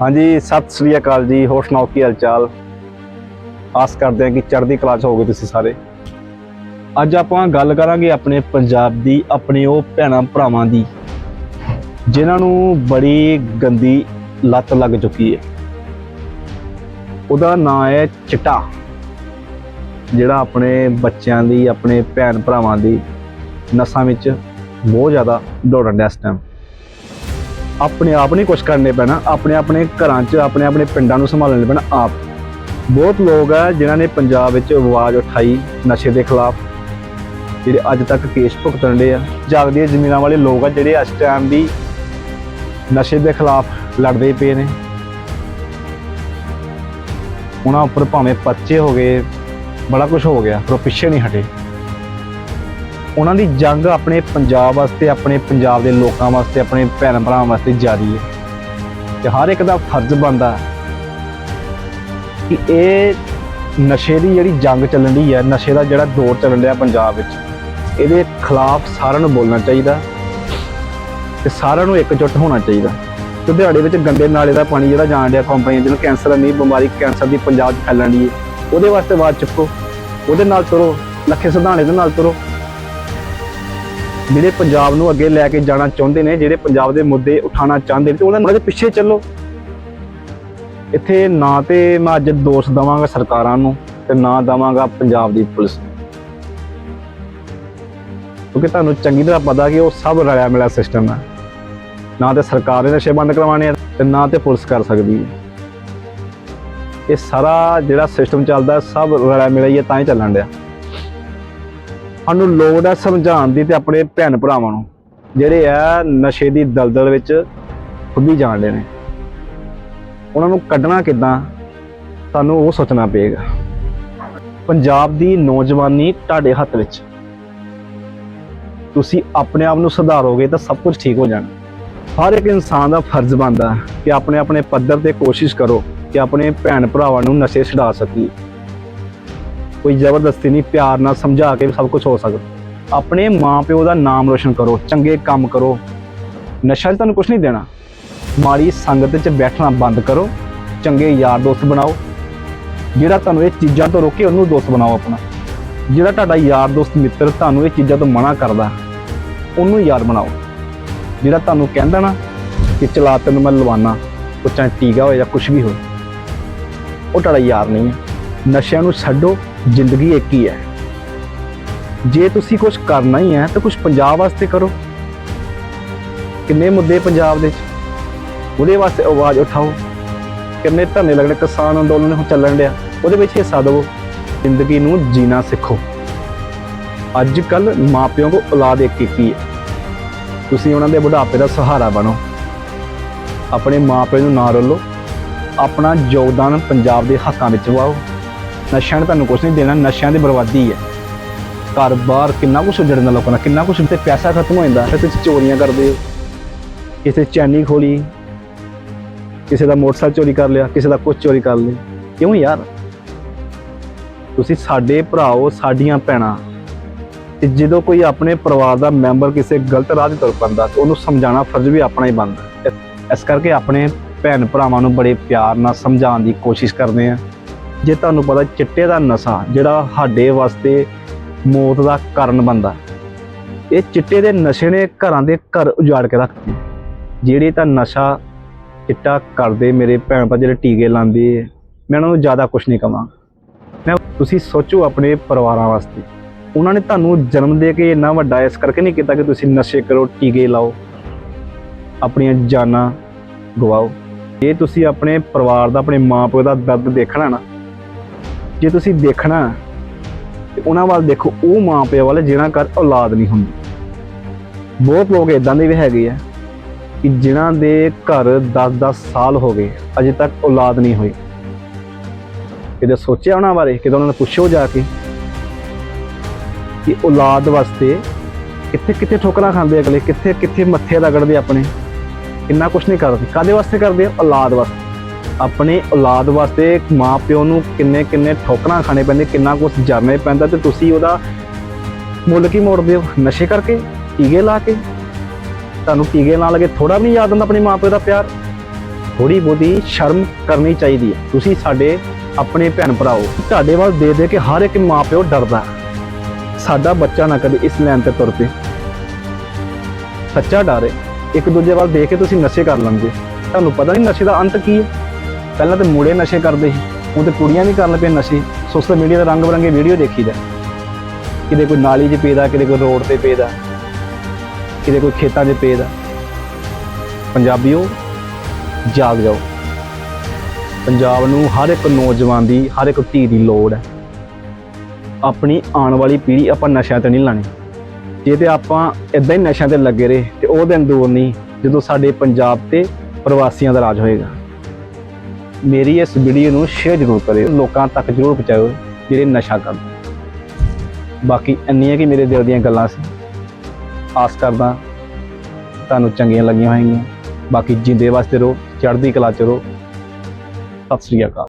ਹਾਂਜੀ, ਸਤਿ ਸ੍ਰੀ ਅਕਾਲ ਜੀ ਹੋਰ ਸੁਣਾਓ ਕੀ ਹਾਲ ਚਾਲ ਆਸ ਕਰਦੇ ਹਾਂ ਕਿ ਚੜ੍ਹਦੀ ਕਲਾ 'ਚ ਹੋਗੇ ਤੁਸੀਂ ਸਾਰੇ। ਅੱਜ ਆਪਾਂ ਗੱਲ ਕਰਾਂਗੇ ਆਪਣੇ ਪੰਜਾਬ ਦੀ, ਆਪਣੇ ਉਹ ਭੈਣਾਂ ਭਰਾਵਾਂ ਦੀ, ਜਿਨ੍ਹਾਂ ਨੂੰ ਬੜੀ ਗੰਦੀ ਲੱਤ ਲੱਗ ਚੁੱਕੀ ਹੈ। ਉਹਦਾ ਨਾਂ ਹੈ ਚਿੱਟਾ, ਜਿਹੜਾ ਆਪਣੇ ਬੱਚਿਆਂ ਦੀ, ਆਪਣੇ ਭੈਣ ਭਰਾਵਾਂ ਦੀ ਨਸਾਂ ਵਿੱਚ ਬਹੁਤ ਜ਼ਿਆਦਾ ਦੌੜਨ ਡਿਆ ਇਸ ਟਾਈਮ ਆਪਣੇ ਆਪ ਨਹੀਂ ਕੁਝ ਕਰਨੇ ਪੈਣਾ, ਆਪਣੇ ਆਪਣੇ ਘਰਾਂ 'ਚ, ਆਪਣੇ ਆਪਣੇ ਪਿੰਡਾਂ ਨੂੰ ਸੰਭਾਲਣੇ ਪੈਣਾ ਆਪ। ਬਹੁਤ ਲੋਕ ਆ ਜਿਨ੍ਹਾਂ ਨੇ ਪੰਜਾਬ ਵਿੱਚ ਆਵਾਜ਼ ਉਠਾਈ ਨਸ਼ੇ ਦੇ ਖਿਲਾਫ। ਜਿਹੜੇ ਅੱਜ ਤੱਕ ਕੇਸ ਭੁਗਤਣ ਦੇ ਆ ਜਾਗਦੀਆਂ ਜ਼ਮੀਨਾਂ ਵਾਲੇ ਲੋਕ ਆ ਜਿਹੜੇ ਇਸ ਟਾਈਮ ਵੀ ਨਸ਼ੇ ਦੇ ਖਿਲਾਫ ਲੜਦੇ ਪਏ ਨੇ। ਉਹਨਾਂ ਉੱਪਰ ਭਾਵੇਂ ਪਰਚੇ ਹੋ ਗਏ, ਬੜਾ ਕੁਝ ਹੋ ਗਿਆ, ਪਰ ਉਹ ਪਿੱਛੇ ਨਹੀਂ ਹਟੇ। ਉਹਨਾਂ ਦੀ ਜੰਗ ਆਪਣੇ ਪੰਜਾਬ ਵਾਸਤੇ, ਆਪਣੇ ਪੰਜਾਬ ਦੇ ਲੋਕਾਂ ਵਾਸਤੇ, ਆਪਣੇ ਭੈਣ ਭਰਾਵਾਂ ਵਾਸਤੇ ਜਾਰੀ ਹੈ। ਤੇ ਹਰ ਇੱਕ ਦਾ ਫਰਜ਼ ਬਣਦਾ ਕਿ ਇਹ ਨਸ਼ੇ ਦੀ ਜਿਹੜੀ ਜੰਗ ਚੱਲਣ ਦੀ ਹੈ, ਨਸ਼ੇ ਦਾ ਜਿਹੜਾ ਦੌਰ ਚੱਲਣ ਰਿਹਾ ਪੰਜਾਬ ਵਿੱਚ, ਇਹਦੇ ਖਿਲਾਫ ਸਾਰਿਆਂ ਨੂੰ ਬੋਲਣਾ ਚਾਹੀਦਾ ਤੇ ਸਾਰਿਆਂ ਨੂੰ ਇਕਜੁੱਟ ਹੋਣਾ ਚਾਹੀਦਾ ਲੁਧਿਆਣੇ ਵਿੱਚ ਗੰਦੇ ਨਾਲੇ ਦਾ ਪਾਣੀ ਜਿਹੜਾ ਜਾਣ ਰਿਹਾ ਕੰਪਨੀਆਂ ਜਿਹਨੂੰ ਕੈਂਸਰ ਨਹੀਂ ਬਿਮਾਰੀ ਕੈਂਸਰ ਦੀ ਪੰਜਾਬ 'ਚ ਫੈਲਣ ਦੀ ਉਹਦੇ ਵਾਸਤੇ ਆਵਾਜ਼ ਚੁੱਕੋ, ਉਹਦੇ ਨਾਲ ਤੁਰੋ, ਲੱਖੇ ਸਿਧਾਣੇ ਦੇ ਨਾਲ ਤੁਰੋ। ਜਿਹੜੇ ਪੰਜਾਬ ਨੂੰ ਅੱਗੇ ਲੈ ਕੇ ਜਾਣਾ ਚਾਹੁੰਦੇ ਨੇ, ਜਿਹੜੇ ਪੰਜਾਬ ਦੇ ਮੁੱਦੇ ਉਠਾਉਣਾ ਚਾਹੁੰਦੇ ਨੇ, ਤੇ ਉਹਨਾਂ ਦੇ ਪਿੱਛੇ ਚੱਲੋ। ਇੱਥੇ ਨਾ ਤੇ ਮੈਂ ਅੱਜ ਦੋਸ਼ ਦਵਾਂਗਾ ਸਰਕਾਰਾਂ ਨੂੰ, ਤੇ ਨਾ ਦਵਾਂਗਾ ਪੰਜਾਬ ਦੀ ਪੁਲਿਸ ਨੂੰ। ਕਿਉਂਕਿ ਤੁਹਾਨੂੰ ਚੰਗੀ ਤਰ੍ਹਾਂ ਪਤਾ ਕਿ ਉਹ ਸਭ ਰਲਿਆ ਮਿਲਿਆ ਸਿਸਟਮ ਹੈ। ਨਾ ਤੇ ਸਰਕਾਰ ਨੇ ਨਸ਼ੇ ਬੰਦ ਕਰਵਾਉਣੇ ਆ, ਤੇ ਨਾ ਤੇ ਪੁਲਿਸ ਕਰ ਸਕਦੀ ਹੈ। ਇਹ ਸਾਰਾ ਜਿਹੜਾ ਸਿਸਟਮ ਚੱਲਦਾ, ਸਭ ਰਲਿਆ ਮਿਲਿਆ ਹੀ ਤਾਂ ਹੀ ਚੱਲਣ ਡਿਆ। ਸਾਨੂੰ ਲੋੜ ਹੈ ਸਮਝਾਉਣ ਦੀ ਤੇ ਆਪਣੇ ਭੈਣ ਭਰਾਵਾਂ ਨੂੰ, ਜਿਹੜੇ ਆ ਨਸ਼ੇ ਦੀ ਦਲਦਲ ਵਿੱਚ ਖੁੱਦੀ ਜਾਣਦੇ ਨੇ। ਉਹਨਾਂ ਨੂੰ ਕੱਢਣਾ ਕਿੱਦਾਂ, ਸਾਨੂੰ ਉਹ ਸੋਚਣਾ ਪਏਗਾ। ਪੰਜਾਬ ਦੀ ਨੌਜਵਾਨੀ ਤੁਹਾਡੇ ਹੱਥ ਵਿੱਚ। ਤੁਸੀਂ ਆਪਣੇ ਆਪ ਨੂੰ ਸੁਧਾਰੋਗੇ ਤਾਂ ਸਭ ਕੁਝ ਠੀਕ ਹੋ ਜਾਣਾ। ਹਰ ਇੱਕ ਇਨਸਾਨ ਦਾ ਫਰਜ਼ ਬਣਦਾ ਕਿ ਆਪਣੇ ਆਪਣੇ ਪੱਧਰ ਤੇ ਕੋਸ਼ਿਸ਼ ਕਰੋ ਕਿ ਆਪਣੇ ਭੈਣ ਭਰਾਵਾਂ ਨੂੰ ਨਸ਼ੇ ਛਡਾ ਸਕੀਏ। ਕੋਈ ਜ਼ਬਰਦਸਤੀ ਨਹੀਂ, ਪਿਆਰ ਨਾਲ ਸਮਝਾ ਕੇ ਸਭ ਕੁਝ ਹੋ ਸਕਦਾ। ਆਪਣੇ ਮਾਪਿਓ ਦਾ ਨਾਮ ਰੋਸ਼ਨ ਕਰੋ, ਚੰਗੇ ਕੰਮ ਕਰੋ। ਨਸ਼ਾ ਤਾਂ ਤੁਹਾਨੂੰ ਕੁਝ ਨਹੀਂ ਦੇਣਾ। ਮਾੜੀ ਸੰਗਤ 'ਚ ਬੈਠਣਾ ਬੰਦ ਕਰੋ। ਚੰਗੇ ਯਾਰ ਦੋਸਤ ਬਣਾਓ। ਜਿਹੜਾ ਤੁਹਾਨੂੰ ਇਹ ਚੀਜ਼ਾਂ ਤੋਂ ਰੋਕੇ, ਉਹਨੂੰ ਦੋਸਤ ਬਣਾਓ ਆਪਣਾ। ਜਿਹੜਾ ਤੁਹਾਡਾ ਯਾਰ ਦੋਸਤ ਮਿੱਤਰ ਤੁਹਾਨੂੰ ਇਹ ਚੀਜ਼ਾਂ ਤੋਂ ਮਨਾ ਕਰਦਾ, ਉਹਨੂੰ ਯਾਰ ਬਣਾਓ। ਜਿਹੜਾ ਤੁਹਾਨੂੰ ਕਹਿੰਦਾ ਨਾ ਕਿ ਚਲਾ ਤੈਨੂੰ ਮੈਂ ਲਵਾਨਾ, ਉਹ ਚਾਹੇ ਟੀਕਾ ਹੋਏ ਜਾਂ ਕੁਝ ਵੀ ਹੋਵੇ ਉਹ ਤੁਹਾਡਾ ਯਾਰ ਨਹੀਂ ਹੈ। ਨਸ਼ਿਆਂ ਨੂੰ ਛੱਡੋ। ਜ਼ਿੰਦਗੀ ਇੱਕ ਹੀ ਹੈ। ਜੇ ਤੁਸੀਂ ਕੁਝ ਕਰਨਾ ਹੀ ਹੈ, ਤਾਂ ਕੁਝ ਪੰਜਾਬ ਵਾਸਤੇ ਕਰੋ। ਕਿੰਨੇ ਮੁੱਦੇ ਪੰਜਾਬ ਦੇ ਵਿੱਚ। ਉਹਦੇ ਵਾਸਤੇ ਆਵਾਜ਼ ਉਠਾਓ। ਕਿੰਨੇ ਧਰਨੇ ਲੱਗਣੇ, ਕਿਸਾਨ ਅੰਦੋਲਨ ਹੁਣ ਚੱਲਣ ਡਿਆ। ਉਹਦੇ ਵਿੱਚ ਹਿੱਸਾ ਦਿਵੋ ਜ਼ਿੰਦਗੀ ਨੂੰ ਜੀਣਾ ਸਿੱਖੋ। ਅੱਜ ਕੱਲ ਮਾਪਿਆਂ ਕੋ ਔਲਾਦ ਇੱਕ ਇੱਕ ਹੈ ਤੁਸੀਂ ਉਹਨਾਂ ਦੇ ਬੁਢਾਪੇ ਦਾ ਸਹਾਰਾ ਬਣੋ। ਆਪਣੇ ਮਾਪਿਆਂ ਨੂੰ ਨਾ ਰੋਲੋ। ਆਪਣਾ ਯੋਗਦਾਨ ਪੰਜਾਬ ਦੇ ਹੱਕਾਂ ਵਿੱਚ ਵਾਓ। ਨਸ਼ਿਆਂ ਨੇ ਤੁਹਾਨੂੰ ਕੁਝ ਨਹੀਂ ਦੇਣਾ, ਨਸ਼ਿਆਂ ਦੀ ਬਰਬਾਦੀ ਹੈ। ਘਰ ਬਾਹਰ ਕਿੰਨਾ ਕੁਛ ਉਜੜਦਾ ਲੋਕਾਂ ਦਾ, ਕਿੰਨਾ ਕੁਛ ਤੇ ਪੈਸਾ ਖਤਮ ਹੋ ਜਾਂਦਾ, ਫਿਰ ਤੁਸੀਂ ਚੋਰੀਆਂ ਕਰਦੇ ਹੋ। ਕਿਸੇ ਚੈਨੀ ਖੋਲੀ, ਕਿਸੇ ਦਾ ਮੋਟਰਸਾਈਕਲ ਚੋਰੀ ਕਰ ਲਿਆ, ਕਿਸੇ ਦਾ ਕੁਝ ਚੋਰੀ ਕਰ ਲਿਆ। ਕਿਉਂ ਯਾਰ? ਤੁਸੀਂ ਸਾਡੇ ਭਰਾਓ, ਸਾਡੀਆਂ ਭੈਣਾਂ। ਤੇ ਜਦੋਂ ਕੋਈ ਆਪਣੇ ਪਰਿਵਾਰ ਦਾ ਮੈਂਬਰ ਕਿਸੇ ਗਲਤ ਰਾਹ ਤੇ ਤੁਰ ਪੈਂਦਾ, ਤੇ ਉਹਨੂੰ ਸਮਝਾਉਣਾ ਫਰਜ਼ ਵੀ ਆਪਣਾ ਹੀ ਬਣਦਾ। ਇਸ- ਇਸ ਕਰਕੇ ਆਪਣੇ ਭੈਣ ਭਰਾਵਾਂ ਨੂੰ ਬੜੇ ਪਿਆਰ ਨਾਲ ਸਮਝਾਉਣ ਦੀ ਕੋਸ਼ਿਸ਼ ਕਰਦੇ ਆ ਜੇ ਤੁਹਾਨੂੰ ਪਤਾ ਚਿੱਟੇ ਦਾ ਨਸ਼ਾ ਜਿਹੜਾ ਸਾਡੇ ਵਾਸਤੇ ਮੌਤ ਦਾ ਕਾਰਨ ਬਣਦਾ ਇਹ ਚਿੱਟੇ ਦੇ ਨਸ਼ੇ ਨੇ ਘਰਾਂ ਦੇ ਘਰ ਉਜਾੜ ਕੇ ਰੱਖਦੇ ਜਿਹੜੇ ਤਾਂ ਨਸ਼ਾ ਚਿੱਟਾ ਕਰਦੇ ਮੇਰੇ ਭੈਣ ਭਰਾ ਜਿਹੜੇ ਟੀਕੇ ਲਾਉਂਦੇ ਮੈਂ ਉਹਨਾਂ ਨੂੰ ਜ਼ਿਆਦਾ ਕੁਝ ਨਹੀਂ ਕਹਾਂ ਮੈਂ ਤੁਸੀਂ ਸੋਚੋ ਆਪਣੇ ਪਰਿਵਾਰਾਂ ਵਾਸਤੇ। ਉਹਨਾਂ ਨੇ ਤੁਹਾਨੂੰ ਜਨਮ ਦੇ ਕੇ ਇੰਨਾ ਵੱਡਾ ਇਸ ਕਰਕੇ ਨਹੀਂ ਕੀਤਾ ਕਿ ਤੁਸੀਂ ਨਸ਼ੇ ਕਰੋ, ਟੀਕੇ ਲਾਓ, ਆਪਣੀਆਂ ਜਾਨਾਂ ਗਵਾਓ। ਜੇ ਤੁਸੀਂ ਆਪਣੇ ਪਰਿਵਾਰ ਦਾ, ਆਪਣੇ ਮਾਪੇ ਦਾ ਦਰਦ ਦੇਖਣਾ ਨਾ ਜੇ ਤੁਸੀਂ ਦੇਖਣਾ ਤੇ ਉਹਨਾਂ ਵੱਲ ਦੇਖੋ, ਉਹ ਮਾਂ ਪਿਓ ਵੱਲ ਜਿਨ੍ਹਾਂ ਘਰ ਔਲਾਦ ਨਹੀਂ ਹੁੰਦੀ। ਬਹੁਤ ਲੋਕ ਇਦਾਂ ਦੇ ਵੀ ਹੈਗੇ ਆ ਕਿ ਜਿਨ੍ਹਾਂ ਦੇ ਘਰ 10-10 ਸਾਲ ਹੋ ਗਏ, ਅਜੇ ਤੱਕ ਔਲਾਦ ਨਹੀਂ ਹੋਈ। ਕਿਤੇ ਸੋਚਿਆ ਉਹਨਾਂ ਬਾਰੇ, ਕਿਤੇ ਉਹਨਾਂ ਨੂੰ ਪੁੱਛੋ ਜਾ ਕੇ ਕਿ ਔਲਾਦ ਵਾਸਤੇ ਕਿੱਥੇ ਕਿੱਥੇ ਠੋਕਰਾਂ ਖਾਂਦੇ ਅਗਲੇ ਕਿੱਥੇ ਕਿੱਥੇ ਮੱਥੇ ਰਗੜਦੇ ਆਪਣੇ ਇੰਨਾ ਕੁਛ ਨਹੀਂ ਕਰਦੇ। ਕਾਦੇ ਵਾਸਤੇ ਕਰਦੇ ਆ? ਔਲਾਦ ਵਾਸਤੇ। ਆਪਣੇ ਔਲਾਦ ਵਾਸਤੇ ਮਾਂ ਪਿਓ ਨੂੰ ਕਿੰਨੇ ਕਿੰਨੇ ਠੋਕਰਾਂ ਖਾਣੇ ਪੈਂਦੇ, ਕਿੰਨਾ ਕੁਛ ਜਰਨੇ ਪੈਂਦਾ ਤੇ ਤੁਸੀਂ ਉਹਦਾ ਮੁੱਲ ਕੀ ਮੋੜਦੇ ਹੋ? ਨਸ਼ੇ ਕਰਕੇ? ਟੀਕੇ ਲਾ ਕੇ? ਤੁਹਾਨੂੰ ਟੀਕੇ ਨਾਲ ਲਗੇ ਥੋੜਾ ਵੀ ਯਾਦ ਹੁੰਦਾ ਆਪਣੇ ਮਾਂ ਪਿਓ ਦਾ ਪਿਆਰ? ਥੋੜੀ ਬਹੁਤੀ ਸ਼ਰਮ ਕਰਨੀ ਚਾਹੀਦੀ ਹੈ। ਤੁਸੀਂ ਸਾਡੇ ਆਪਣੇ ਭੈਣ ਭਰਾਓ, ਤੁਹਾਡੇ ਵੱਲ ਦੇ ਦੇ ਕੇ ਹਰ ਇੱਕ ਮਾਪਿਓ ਡਰਦਾ ਸਾਡਾ ਬੱਚਾ ਨਾ ਕਦੇ ਇਸ ਲਾਈਨ ਤੇ ਤੁਰ ਪਏ। ਸੱਚਾ ਡਰ ਹੈ। ਇੱਕ ਦੂਜੇ ਵੱਲ ਦੇਖ ਕੇ ਤੁਸੀਂ ਨਸ਼ੇ ਕਰ ਲੈਂਦੇ ਤੁਹਾਨੂੰ ਪਤਾ ਨਹੀਂ ਨਸ਼ੇ ਦਾ ਅੰਤ ਕੀ ਹੈ? ਪਹਿਲਾਂ ਤਾਂ ਮੁੰਡੇ ਨਸ਼ੇ ਕਰਦੇ ਸੀ, ਹੁਣ ਤੇ ਕੁੜੀਆਂ ਵੀ ਕਰਨ ਪਏ ਨਸ਼ੇ, ਸੋਸ਼ਲ ਮੀਡੀਆ ਤੇ ਰੰਗ ਬਰੰਗੇ ਵੀਡੀਓ ਦੇਖੀਦਾ। ਕਿਤੇ ਕੋਈ ਨਾਲੀ 'ਚ ਪੇਦਾ, ਕਿਤੇ ਕੋਈ ਰੋਡ ਤੇ ਪੇਦਾ, ਕਿਤੇ ਕੋਈ ਖੇਤਾਂ 'ਚ ਪੇਦਾ। ਪੰਜਾਬੀਓ, ਜਾਗ ਜਾਓ। ਪੰਜਾਬ ਨੂੰ ਹਰ ਇੱਕ ਨੌਜਵਾਨ ਦੀ, ਹਰ ਇੱਕ ਧੀ ਦੀ ਲੋੜ ਹੈ। ਆਪਣੀ ਆਉਣ ਵਾਲੀ ਪੀੜ੍ਹੀ ਆਪਾਂ ਨਸ਼ਿਆਂ ਤੇ ਨਹੀਂ ਲਾਣੀ ਜੇ ਤੇ ਆਪਾਂ ਇਦਾਂ ਹੀ ਨਸ਼ਿਆਂ ਤੇ ਲੱਗੇ ਰਹੇ, ਤੇ ਉਹ ਦਿਨ ਦੂਰ ਨਹੀਂ, ਜਦੋਂ ਸਾਡੇ ਪੰਜਾਬ ਤੇ ਪ੍ਰਵਾਸੀਆਂ ਦਾ ਰਾਜ ਹੋਏਗਾ। ਮੇਰੀ ਇਸ ਵੀਡੀਓ ਨੂੰ ਸ਼ੇਅਰ ਜ਼ਰੂਰ ਕਰਿਓ, ਲੋਕਾਂ ਤੱਕ ਜ਼ਰੂਰ ਪਹੁੰਚਾਓ ਜਿਹੜੇ ਨਸ਼ਾ ਕਰਦੇ ਬਾਕੀ ਇੰਨੀਆਂ ਕਿ ਮੇਰੇ ਦਿਲ ਦੀਆਂ ਗੱਲਾਂ ਸੀ। ਆਸ ਕਰਦਾ ਤੁਹਾਨੂੰ ਚੰਗੀਆਂ ਲੱਗੀਆਂ ਹੋਣਗੀਆਂ ਬਾਕੀ ਜਿੰਦੇ ਵਾਸਤੇ ਰਹੋ, ਚੜ੍ਹਦੀ ਕਲਾ ਚ ਰਹੋ। ਸਤਿ ਸ੍ਰੀ ਅਕਾਲ।